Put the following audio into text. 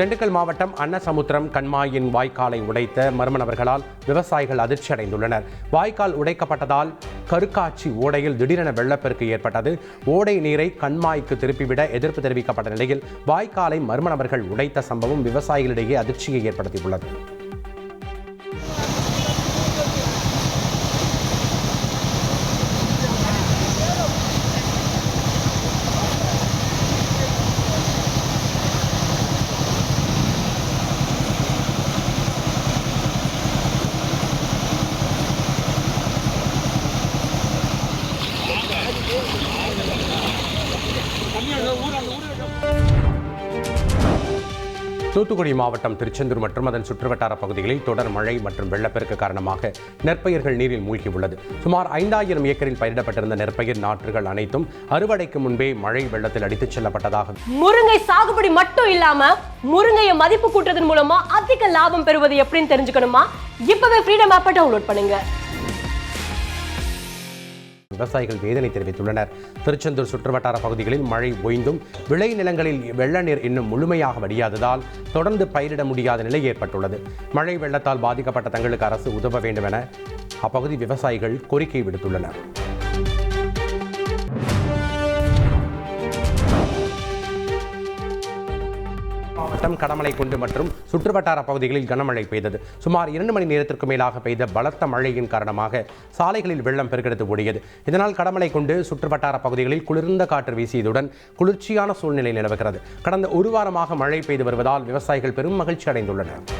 திண்டுக்கல் மாவட்டம் அன்னசமுத்திரம் கண்மாயின் வாய்க்காலை உடைத்த மர்ம நபர்களால் விவசாயிகள் அதிர்ச்சி அடைந்துள்ளனர் வாய்க்கால் உடைக்கப்பட்டதால் கருக்காட்சி ஓடையில் திடீரென வெள்ளப்பெருக்கு ஏற்பட்டது. ஓடை நீரை கண்மாய்க்கு திருப்பிவிட எதிர்ப்பு தெரிவிக்கப்பட்ட நிலையில் வாய்க்காலை மர்ம நபர்கள் உடைத்த சம்பவம் விவசாயிகளிடையே அதிர்ச்சியை ஏற்படுத்தியுள்ளது. தூத்துக்குடி மாவட்டம் திருச்செந்தூர் மற்றும் அதன் சுற்றுவட்டார பகுதிகளில் தொடர் மழை மற்றும் வெள்ளப்பெருக்கு காரணமாக நெற்பயிர்கள் நீரில் மூழ்கியுள்ளது. சுமார் ஐந்தாயிரம் ஏக்கரில் பயிரிடப்பட்டிருந்த நெற்பயிர் நாற்றுகள் அனைத்தும் அறுவடைக்கு முன்பே மழை வெள்ளத்தில் அடித்துச் செல்லப்பட்டதாக முருங்கை சாகுபடி மட்டும் இல்லாம முருங்கையை மதிப்பு கூட்டுறதன் மூலமா அதிக லாபம் பெறுவது எப்படின்னு தெரிஞ்சுக்கணுமா? இப்பவே ஃப்ரீடம் ஆப்பை டவுன்லோட் பண்ணுங்க. விவசாயிகள் வேதனை தெரிவித்துள்ளனர். திருச்செந்தூர் சுற்றுவட்டார பகுதிகளில் மழை ஓய்ந்தும் விளை நிலங்களில் வெள்ள நீர் இன்னும் முழுமையாக வடியாததால் தொடர்ந்து பயிரிட முடியாத நிலை ஏற்பட்டுள்ளது. மழை வெள்ளத்தால் பாதிக்கப்பட்ட தங்களுக்கு அரசு உதவ வேண்டும் என அப்பகுதி விவசாயிகள் கோரிக்கை விடுத்துள்ளனர். மாவட்டம் கொண்டு மற்றும் சுற்றுவட்டார பகுதிகளில் கனமழை பெய்தது. சுமார் இரண்டு மணி நேரத்திற்கு மேலாக பெய்த பலத்த மழையின் காரணமாக சாலைகளில் வெள்ளம் பெருக்கெடுத்து ஓடியது. இதனால் கடமலைக்குண்டு சுற்றுவட்டார பகுதிகளில் குளிர்ந்த காற்று வீசியதுடன் குளிர்ச்சியான சூழ்நிலை நிலவுகிறது. கடந்த ஒரு வாரமாக மழை பெய்து வருவதால் விவசாயிகள் பெரும் மகிழ்ச்சி அடைந்துள்ளனர்